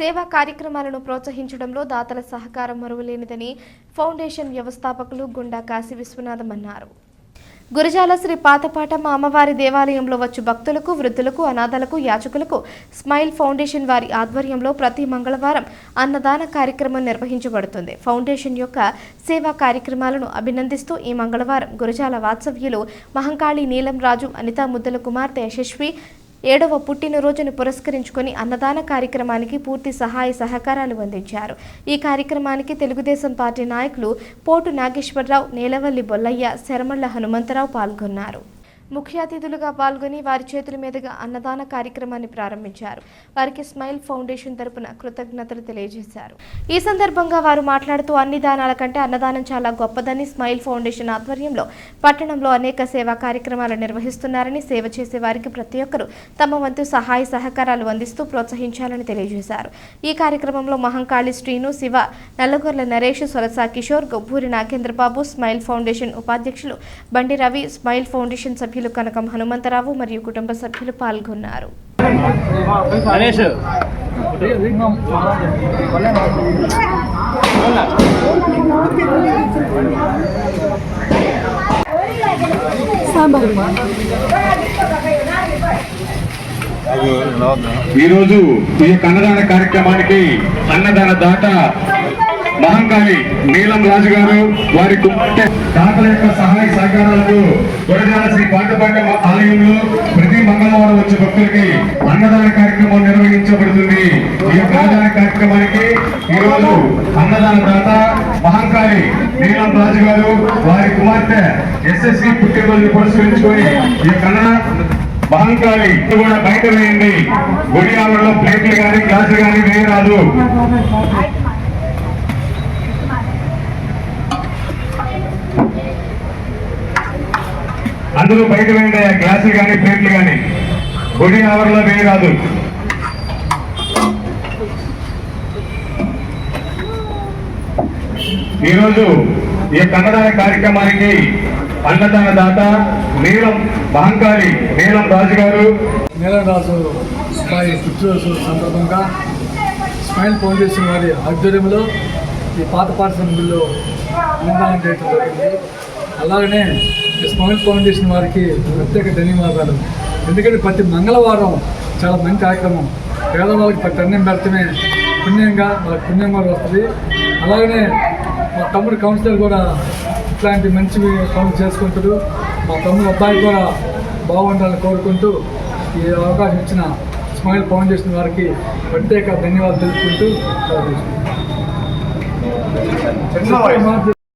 సేవా కార్యక్రమాలను ప్రోత్సహించడంలో దాతల సహకారం మరువలేనిదని ఫౌండేషన్ వ్యవస్థాపకులు గుండా కాశీ విశ్వనాథం అన్నారు. గురజాల శ్రీ పాతపాటమ్మ అమ్మవారి దేవాలయంలో వచ్చు భక్తులకు వృద్ధులకు అనాథలకు యాచకులకు స్మైల్ ఫౌండేషన్ వారి ఆధ్వర్యంలో ప్రతి మంగళవారం అన్నదాన కార్యక్రమం నిర్వహించబడుతుంది. ఫౌండేషన్ యొక్క సేవా కార్యక్రమాలను అభినందిస్తూ ఈ మంగళవారం గురజాల వాత్సవ్యులు మహంకాళి నీలం రాజు అనితా ముద్దల కుమార్తె యశస్వి ఏడవ పుట్టినరోజును పురస్కరించుకొని అన్నదాన కార్యక్రమానికి పూర్తి సహాయ సహకారాలు అందించారు. ఈ కార్యక్రమానికి తెలుగుదేశం పార్టీ నాయకులు పోటు నాగేశ్వరరావు నేలవల్లి బొల్లయ్య శరమళ్ళ హనుమంతరావు పాల్గొన్నారు. ముఖ్య అతిథులుగా పాల్గొని వారి చేతుల మీదుగా అన్నదాన కార్యక్రమాన్ని ప్రారంభించారు. వారికి స్మైల్ ఫౌండేషన్ తరపున కృతజ్ఞతలు తెలియజేశారు. ఈ సందర్భంగా వారు మాట్లాడుతూ అన్ని దానాల కంటే అన్నదానం చాలా గొప్పదని స్మైల్ ఫౌండేషన్ ఆధ్వర్యంలో పట్టణంలో అనేక సేవా కార్యక్రమాలు నిర్వహిస్తున్నారని సేవ చేసే వారికి ప్రతి ఒక్కరూ తమ వంతు సహాయ సహకారాలు అందిస్తూ ప్రోత్సహించాలని తెలియజేశారు. ఈ కార్యక్రమంలో మహంకాళి శ్రీను శివ నల్లగొర్ల నరేష్ సొలసా కిషోర్ గొబ్బూరి నాగేంద్రబాబు స్మైల్ ఫౌండేషన్ ఉపాధ్యక్షులు బండి రవి స్మైల్ ఫౌండేషన్ సభ్యులు కనకం హనుమంతరావు మరియు కుటుంబ సభ్యులు పాల్గొన్నారు. ఈరోజు ఈ యొక్క అన్నదాన కార్యక్రమానికి అన్నదాన దాత మహంకాళి నీలం రాజు గారు వారి కుమార్తె దాతల యొక్క సహాయ సహకారాలతో గురజాల శ్రీ పాటపాట ఆలయంలో ప్రతి మంగళవారం వచ్చే భక్తులకి అన్నదాన కార్యక్రమం నిర్వహించబడుతుంది. ఈ యొక్క అన్నదాన కార్యక్రమానికి ఈరోజు అన్నదాన దాత మహంకాళి నీలం రాజు గారు వారి కుమార్తె ఎస్ఎస్సి పుట్టినరోజు పురస్కరించుకొని ఈ యొక్క మహంకాళి ఇది కూడా బయట వేయండి. గుడి ఆవరణలో ప్లేట్లు కానీ గ్లాసులు కానీ వేయరాదు. అందరూ బయట వేయండి గ్లాసులు కానీ ప్లేట్లు కానీ గుడి ఆవరణలో వేయరాదు ఈరోజు ఈ కన్నదాన కార్యక్రమానికి అన్నదాన దాత నీలం మహంకాళి నీలం రాజు గారు. నీలరాజు వారి పుట్టినరోజు సందర్భంగా స్మైల్ ఫౌండేషన్ వారి ఆధ్వర్యంలో ఈ పాత పాఠశాలలో అన్నదానం చేయడం జరిగింది. అలాగనే స్మైల్ ఫౌండేషన్ వారికి ప్రత్యేక ధన్యవాదాలు. ఎందుకంటే ప్రతి మంగళవారం చాలా మంచి కార్యక్రమం. పేదవాళ్ళకి ప్రతి అన్నం పెడతమే పుణ్యంగా వాళ్ళకి పుణ్యం కూడా వస్తుంది. అలాగనే మా తమ్ముడు కౌన్సిలర్ కూడా ఇట్లాంటి మంచి పనులు చేసుకుంటాడు. మా తమ్ముడు అబ్బాయి కూడా బాగుండాలని కోరుకుంటూ ఈ అవకాశం ఇచ్చిన స్మైల్ ఫౌండేషన్ వారికి ప్రత్యేక ధన్యవాదాలు తెలుపుకుంటూ తీసుకుంటున్నాను.